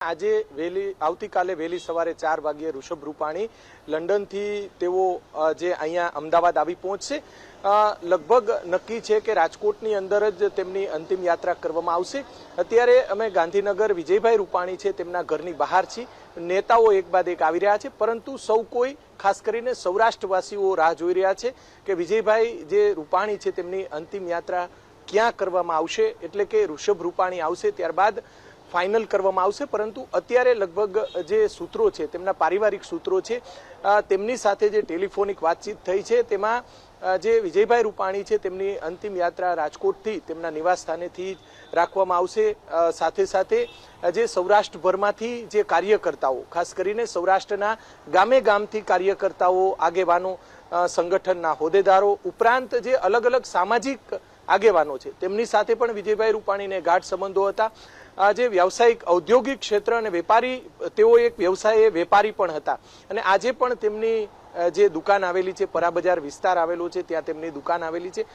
આજે વહેલી, આવતીકાલે વહેલી સવારે ચાર વાગ્યે ઋષભ રૂપાણી લંડનથી તેઓ જે અહીંયા અમદાવાદ આવી પહોંચશે. લગભગ નક્કી છે કે રાજકોટની અંદર જ તેમની અંતિમ યાત્રા કરવામાં આવશે. અત્યારે અમે ગાંધીનગર વિજયભાઈ રૂપાણી છે, તેમના ઘરની બહાર છીએ. નેતાઓ એક બાદ એક આવી રહ્યા છે, પરંતુ સૌ કોઈ, ખાસ કરીને સૌરાષ્ટ્રવાસીઓ રાહ જોઈ રહ્યા છે કે વિજયભાઈ જે રૂપાણી છે, તેમની અંતિમ યાત્રા ક્યાં કરવામાં આવશે? એટલે કે ઋષભ રૂપાણી આવશે ત્યારબાદ ફાઇનલ કરવામાં આવશે, પરંતુ અત્યારે લગભગ જે સૂત્રો છે, તેમના પારિવારિક સૂત્રો છે તેમની સાથે જે ટેલિફોનિક વાતચીત થઈ છે, તેમાં જે વિજયભાઈ રૂપાણી છે, તેમની અંતિમ યાત્રા રાજકોટથી તેમના નિવાસ સ્થાનેથી રાખવામાં આવશે. સાથે સાથે જે સૌરાષ્ટ્રભરમાંથી જે કાર્યકર્તાઓ, ખાસ કરીને સૌરાષ્ટ્રના ગામે ગામથી કાર્યકર્તાઓ, આગેવાનો સંગઠનના હોદ્દેદારો, ઉપરાંત જે અલગ અલગ સામાજિક આગેવાનો છે, તેમની સાથે પણ વિજયભાઈ રૂપાણીને ગાઢ સંબંધો હતા. જે વ્યવસાયિક ઔદ્યોગિક ક્ષેત્ર અને વેપારી, તેઓ એક વ્યવસાય વેપારી પણ હતા. અને આજે પણ તેમની જે દુકાન આવેલી છે પરા બજાર વિસ્તાર આવેલો છે, ત્યાં તેમની દુકાન આવેલી છે.